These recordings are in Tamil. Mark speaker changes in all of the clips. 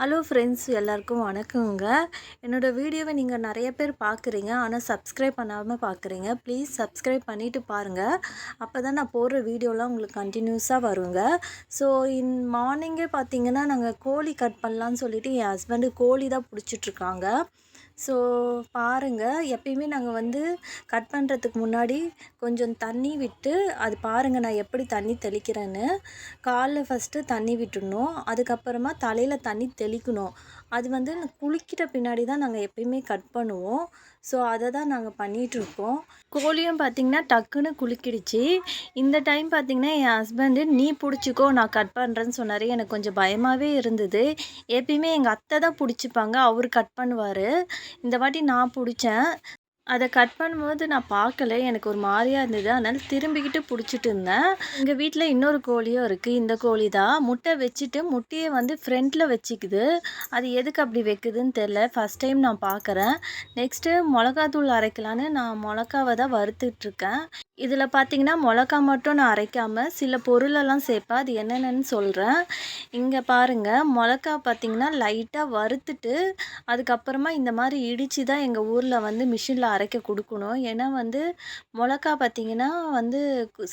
Speaker 1: ஹலோ ஃப்ரெண்ட்ஸ் எல்லாருக்கும் வணக்கங்க. என்னோடய வீடியோவை நீங்கள் நிறைய பேர் பார்க்குறீங்க ஆனால் சப்ஸ்கிரைப் பண்ணாமல் பார்க்குறீங்க ப்ளீஸ் சப்ஸ்கிரைப் பண்ணிவிட்டு பாருங்கள் அப்போ தான் நான் போடுற வீடியோலாம் உங்களுக்கு கண்டினியூஸாக வருங்க. ஸோ இன் மார்னிங்கே பார்த்தீங்கன்னா நாங்கள் கோழி கட் பண்ணலான்னு சொல்லிவிட்டு என் ஹஸ்பண்டு கோழி தான் பிடிச்சிட்ருக்காங்க ஸோ பாருங்கள் எப்பயுமே நாங்கள் வந்து கட் பண்ணுறதுக்கு முன்னாடி கொஞ்சம் தண்ணி விட்டு அது பாருங்கள் நான் எப்படி தண்ணி தெளிக்கிறேன்னு. காலில் ஃபஸ்ட்டு தண்ணி விட்டுடணும். அதுக்கப்புறமா தலையில் தண்ணி தெளிக்கணும். அது வந்து குளிக்கிற பின்னாடி தான் நாங்கள் எப்பயுமே கட் பண்ணுவோம். ஸோ அதை தான் நாங்கள் பண்ணிகிட்ருக்கோம் கோழியும் பார்த்திங்கன்னா டக்குன்னு குலுக்கிடுச்சு. இந்த டைம் பார்த்திங்கன்னா என் ஹஸ்பண்டு நீ பிடிச்சிக்கோ நான் கட் பண்ணுறேன்னு சொன்னார். எனக்கு கொஞ்சம் பயமாகவே இருந்தது. எப்பயுமே எங்கள் அத்தை தான் பிடிச்சிப்பாங்க. அவர் கட் பண்ணுவார். இந்த வாட்டி நான் பிடிச்சேன். அதை கட் பண்ணும்போது நான் பார்க்கல. எனக்கு ஒரு மாதிரியாக இருந்தது. அதனால் திரும்பிக்கிட்டு பிடிச்சிட்டு இருந்தேன். எங்கள் வீட்டில் இன்னொரு கோழியும் இருக்குது இந்த கோழி தான் முட்டை வச்சுட்டு முட்டையை வந்து ஃப்ரண்ட்டில் வச்சுக்குது. அது எதுக்கு அப்படி வைக்குதுன்னு தெரில ஃபஸ்ட் டைம் நான் பார்க்குறேன். நெக்ஸ்ட்டு மிளகாத்தூள் அரைக்கலான்னு நான் மிளகாவை தான் வறுத்துட்ருக்கேன் இதில் பார்த்தீங்கன்னா மிளகா மட்டும் நான் அரைக்காமல் சில பொருளெல்லாம் சேர்ப்பேன். அது என்னென்னு சொல்கிறேன் இங்கே பாருங்கள் மிளகா பார்த்திங்கன்னா லைட்டாக வறுத்துட்டு அதுக்கப்புறமா இந்த மாதிரி இடித்து தான் எங்கள் ஊரில் வந்து மிஷினில் அரைக்க கொடுக்கணும். ஏன்னா வந்து மிளகா பார்த்திங்கன்னா வந்து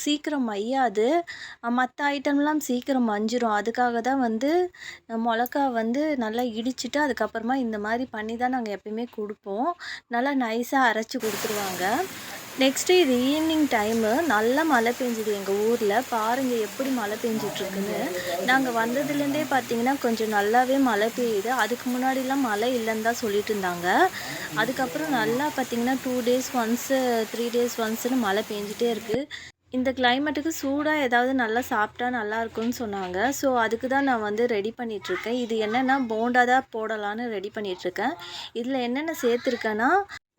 Speaker 1: சீக்கிரம் மையாது மற்ற ஐட்டம்லாம் சீக்கிரம் மஞ்சிரும். அதுக்காக தான் வந்து மிளகா வந்து நல்லா இடிச்சிட்டு அதுக்கப்புறமா இந்த மாதிரி பண்ணி தான் நாங்கள் எப்பயுமே கொடுப்போம். நல்லா நைஸாக அரைச்சி கொடுத்துருவாங்க. நெக்ஸ்ட்டு இது ஈவினிங் டைமு நல்லா மழை பெஞ்சுது எங்கள் ஊரில். பாருங்கள் எப்படி மழை பெஞ்சிட்ருக்குன்னு. நாங்கள் வந்ததுலேருந்தே பார்த்தீங்கன்னா கொஞ்சம் நல்லாவே மழை பெய்யுது. அதுக்கு முன்னாடிலாம் மழை இல்லைன்னு தான் சொல்லிட்டு இருந்தாங்க அதுக்கப்புறம் நல்லா பார்த்தீங்கன்னா two days once three days ஒன்ஸுன்னு மழை பெஞ்சிட்டே இருக்குது இந்த கிளைமேட்டுக்கு சூடாக ஏதாவது நல்லா சாப்பிட்டா நல்லா இருக்கும்னு சொன்னாங்க. ஸோ அதுக்கு தான் நான் வந்து ரெடி பண்ணிகிட்ருக்கேன் இது என்னென்னா போண்டா தான் போடலான்னு ரெடி பண்ணிகிட்ருக்கேன் இதில் என்னென்ன சேர்த்துருக்கேன்னா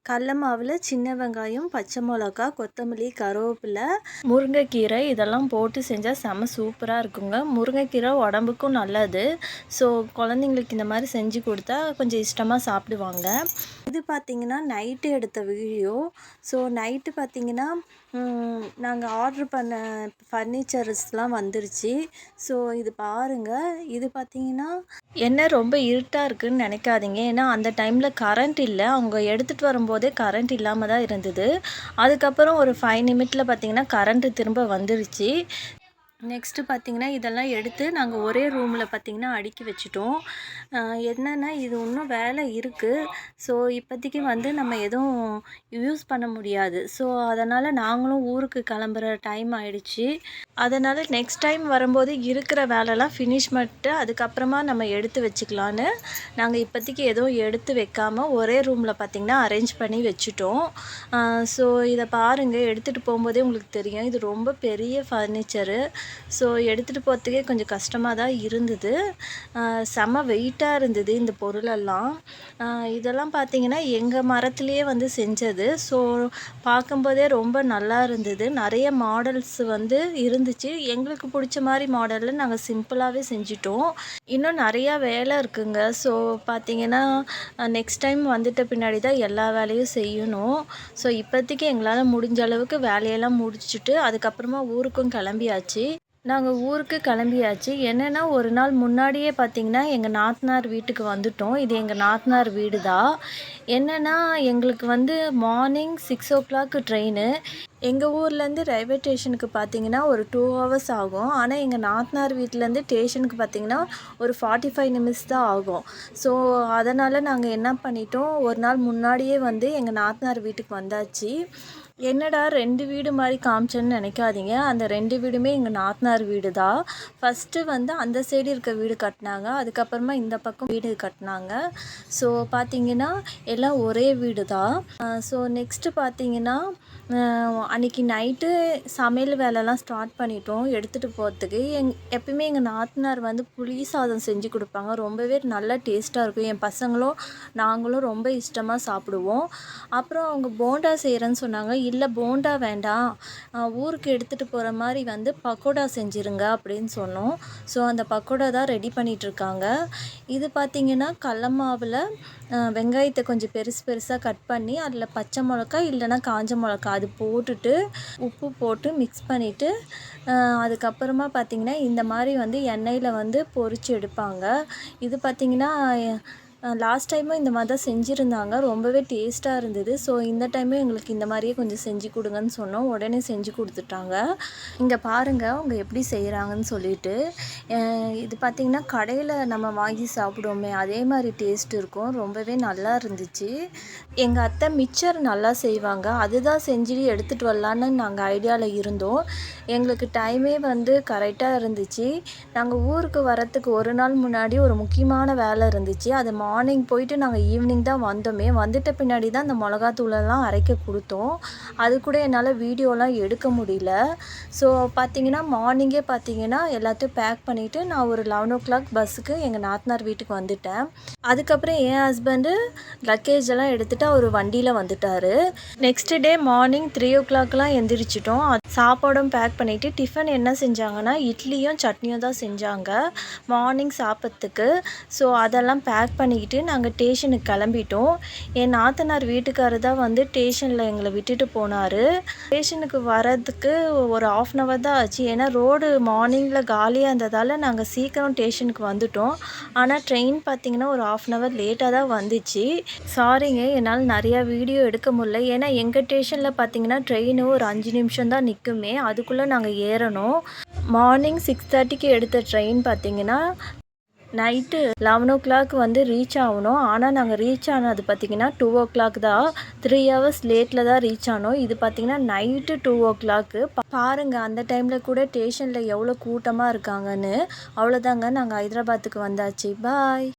Speaker 1: கடல மாவில் சின்ன வெங்காயம் பச்சை மிளகா கொத்தமல்லி கருவேப்பிலை முருங்கைக்கீரை இதெல்லாம் போட்டு செஞ்சால் செம சூப்பராக இருக்குங்க. முருங்கைக்கீரை உடம்புக்கும் நல்லது. ஸோ குழந்தைங்களுக்கு இந்த மாதிரி செஞ்சு கொடுத்தா கொஞ்சம் இஷ்டமாக சாப்பிடுவாங்க. இது பார்த்திங்கன்னா நைட்டு எடுத்த வீடியோ. ஸோ நைட்டு பார்த்திங்கன்னா நாங்கள் ஆர்ட்ரு பண்ண ஃபர்னிச்சர்ஸ்லாம் வந்துருச்சு. ஸோ இது பாருங்கள் இது பார்த்தீங்கன்னா என்ன ரொம்ப இருட்டாக இருக்குதுன்னு நினைக்காதீங்க. ஏன்னா அந்த டைமில் கரண்ட் இல்லை. அவங்க எடுத்துகிட்டு வரும்போதே கரண்ட் இல்லாமல் தான் இருந்தது. அதுக்கப்புறம் ஒரு ஃபைவ் நிமிட்டில் பார்த்திங்கன்னா கரண்ட்டு திரும்ப வந்துருச்சு. நெக்ஸ்ட்டு பார்த்திங்கன்னா இதெல்லாம் எடுத்து நாங்கள் ஒரே ரூமில் பார்த்திங்கன்னா அடுக்கி வச்சுட்டோம். என்னென்னா இது இன்னும் வேலை இருக்குது ஸோ இப்போதைக்கு வந்து நம்ம எதுவும் யூஸ் பண்ண முடியாது. ஸோ அதனால் நாங்களும் ஊருக்கு கிளம்புற டைம் ஆயிடுச்சு. அதனால் நெக்ஸ்ட் டைம் வரும்போது இருக்கிற வேலைலாம் ஃபினிஷ் பண்ணிட்டு அதுக்கப்புறமா நம்ம எடுத்து வச்சுக்கலான்னு நாங்கள் இப்போதைக்கு எதுவும் எடுத்து வைக்காமல் ஒரே ரூமில் பார்த்திங்கன்னா அரேஞ்ச் பண்ணி வச்சுட்டோம். ஸோ இதை பாருங்கள் எடுத்துகிட்டு போகும்போதே உங்களுக்கு தெரியும். இது ரொம்ப பெரிய ஃபர்னிச்சரு ஸோ எடுத்துகிட்டு போகிறதுக்கே கொஞ்சம் கஷ்டமாக தான் இருந்தது. செம வெயிட்டாக இருந்தது இந்த பொருளெல்லாம். இதெல்லாம் பார்த்திங்கன்னா எங்கள் மரத்துலேயே வந்து செஞ்சது. ஸோ பார்க்கும்போதே ரொம்ப நல்லா இருந்தது. நிறைய மாடல்ஸ் வந்து இருந்துச்சு. எங்களுக்கு பிடிச்ச மாதிரி மாடலில் நாங்கள் சிம்பிளாகவே செஞ்சிட்டோம். இன்னும் நிறையா வேலை இருக்குங்க. ஸோ பார்த்திங்கன்னா நெக்ஸ்ட் டைம் வந்துட்ட பின்னாடி தான் எல்லா வேலையும் செய்யணும். ஸோ இப்போதைக்கு எங்களால் முடிஞ்ச அளவுக்கு வேலையெல்லாம் முடிச்சுட்டு அதுக்கப்புறமா ஊருக்கும் கிளம்பியாச்சு. நாங்கள் ஊருக்கு கிளம்பியாச்சு. என்னென்னா ஒரு நாள் முன்னாடியே பார்த்திங்கன்னா எங்கள் நாத்தனார் வீட்டுக்கு வந்துட்டோம். இது எங்கள் நாத்தனார் வீடு தான் என்னென்னா எங்களுக்கு வந்து morning six o'clock train எங்கள் ஊர்லேருந்து ரயில்வே ஸ்டேஷனுக்கு பார்த்தீங்கன்னா ஒரு டூ ஹவர்ஸ் ஆகும். ஆனால் எங்கள் நாத்தனார் வீட்டிலேருந்து ஸ்டேஷனுக்கு பார்த்தீங்கன்னா ஒரு ஃபார்ட்டி ஃபைவ் நிமிட்ஸ் தான் ஆகும். ஸோ அதனால் நாங்கள் என்ன பண்ணிட்டோம் ஒரு நாள் முன்னாடியே வந்து எங்கள் நாத்தனார் வீட்டுக்கு வந்தாச்சு. என்னடா ரெண்டு வீடு மாதிரி காமிச்சேன்னு நினைக்காதீங்க. அந்த ரெண்டு வீடுமே எங்கள் நாத்தனார் வீடு தான் ஃபஸ்ட்டு வந்து அந்த சைடு இருக்க வீடு கட்டினாங்க. அதுக்கப்புறமா இந்த பக்கம் வீடு கட்டினாங்க. ஸோ பார்த்தீங்கன்னா எல்லாம் ஒரே வீடு தான் ஸோ நெக்ஸ்ட்டு பார்த்தீங்கன்னா அன்றைக்கி நைட்டு சமையல் வேலைலாம் ஸ்டார்ட் பண்ணிட்டோம். எடுத்துகிட்டு போகிறதுக்கு எங் எப்பயுமே எங்கள் நாத்தனார் வந்து புளி சாதம் செஞ்சு கொடுப்பாங்க. ரொம்பவே நல்லா டேஸ்ட்டாக இருக்கும். என் பசங்களும் நாங்களும் ரொம்ப இஷ்டமாக சாப்பிடுவோம். அப்புறம் அவங்க போண்டா செய்கிறேன்னு சொன்னாங்க. இல்லை போண்டா வேண்டாம். ஊருக்கு எடுத்துகிட்டு போகிற மாதிரி வந்து பக்கோடா செஞ்சுருங்க அப்படின்னு சொன்னோம். ஸோ அந்த பக்கோடா தான் ரெடி பண்ணிகிட்ருக்காங்க இது பார்த்திங்கன்னா கடல மாவில் வெங்காயத்தை கொஞ்சம் பெருசு பெருசாக கட் பண்ணி அதில் பச்சை மிளகா இல்லைன்னா காஞ்ச மிளகா அது போட்டுட்டு உப்பு போட்டு மிக்ஸ் பண்ணிவிட்டு அதுக்கப்புறமா பார்த்திங்கன்னா இந்த மாதிரி வந்து எண்ணெயில் வந்து பொறிச்சு எடுப்பாங்க. இது பார்த்திங்கன்னா லாஸ்ட் டைமும் இந்த மாதிரி தான் செஞ்சுருந்தாங்க. ரொம்பவே டேஸ்ட்டாக இருந்தது. ஸோ இந்த டைமும் எங்களுக்கு இந்த மாதிரியே கொஞ்சம் செஞ்சு கொடுங்கன்னு சொன்னோம். உடனே செஞ்சு கொடுத்துட்டாங்க. இங்கே பாருங்கள் அவங்க எப்படி செய்கிறாங்கன்னு சொல்லிட்டு. இது பார்த்திங்கன்னா கடையில் நம்ம வாங்கி சாப்பிடுவோமே அதே மாதிரி டேஸ்ட் இருக்கும். ரொம்பவே நல்லா இருந்துச்சு. எங்கள் அத்தை மிச்சர் நல்லா செய்வாங்க. அதுதான் செஞ்சு எடுத்துகிட்டு வரலான்னு நாங்கள் ஐடியாவில் இருந்தோம். எங்களுக்கு டைமே வந்து கரெக்டாக இருந்துச்சு. நாங்கள் ஊருக்கு வரத்துக்கு ஒரு நாள் முன்னாடி ஒரு முக்கியமான வேலை இருந்துச்சு. அது மார்னிங் போயிட்டு நாங்கள் ஈவினிங் தான் வந்தோமே. வந்துட்ட பின்னாடி தான் அந்த மிளகாத்தூளெல்லாம் அரைக்க கொடுத்தோம். அது கூட என்னால் வீடியோலாம் எடுக்க முடியல. ஸோ பார்த்தீங்கன்னா மார்னிங்கே பார்த்தீங்கன்னா எல்லாத்தையும் பேக் பண்ணிவிட்டு நான் ஒரு லெவன் ஓ கிளாக் பஸ்ஸுக்கு எங்கள் நாத்தனார் வீட்டுக்கு வந்துட்டேன். அதுக்கப்புறம் என் ஹஸ்பண்டு லக்கேஜ் எல்லாம் எடுத்துகிட்டு அவர் வண்டியில் வந்துட்டார். நெக்ஸ்ட் டே மார்னிங் த்ரீ ஓ கிளாக்லாம் எந்திரிச்சிட்டோம். அது சாப்பாடும் பேக் பண்ணிவிட்டு டிஃபன் என்ன செஞ்சாங்கன்னா இட்லியும் சட்னியும் தான் செஞ்சாங்க. மார்னிங் சாப்பிட்றதுக்கு. ஸோ அதெல்லாம் பேக் பண்ணிக்கிட்டு நாங்கள் ஸ்டேஷனுக்கு கிளம்பிட்டோம். என் நாத்தனார் வீட்டுக்காரர் தான் வந்து ஸ்டேஷனில் எங்களை விட்டுட்டு போனார். ஸ்டேஷனுக்கு வரதுக்கு ஒரு ஆஃப் அன் ஹவர் தான் ஆச்சு. ஏன்னா ரோடு மார்னிங்கில் காலியாக இருந்ததால் நாங்கள் சீக்கிரம் ஸ்டேஷனுக்கு வந்துட்டோம். ஆனால் ட்ரெயின் பார்த்திங்கன்னா ஒரு ஆஃப் அன் ஹவர் லேட்டாக தான் வந்துச்சு. சாரிங்க என்னால் நிறையா வீடியோ எடுக்க முடியல. ஏன்னா எங்கள் ஸ்டேஷனில் பார்த்தீங்கன்னா ட்ரெயின் ஒரு அஞ்சு நிமிஷம் தான் நிற்குமே அதுக்குள்ளே நாங்கள் ஏறணும். மார்னிங் சிக்ஸ் தேர்ட்டிக்கு எடுத்த ட்ரெயின் பார்த்தீங்கன்னா நைட்டு லெவன் ஓ கிளாக் வந்து ரீச் ஆகணும். ஆனால் நாங்கள் ரீச் ஆனது பார்த்திங்கன்னா டூ ஓ கிளாக் தான் த்ரீ ஹவர்ஸ் லேட்டில் தான் ரீச் ஆனோம். இது பார்த்திங்கன்னா நைட்டு டூ ஓ கிளாக்கு பாருங்கள் அந்த டைமில் கூட ஸ்டேஷனில் எவ்வளோ கூட்டமாக இருக்காங்கன்னு. அவ்வளோதாங்க நாங்கள் ஹைதராபாத்துக்கு வந்தாச்சு. பாய்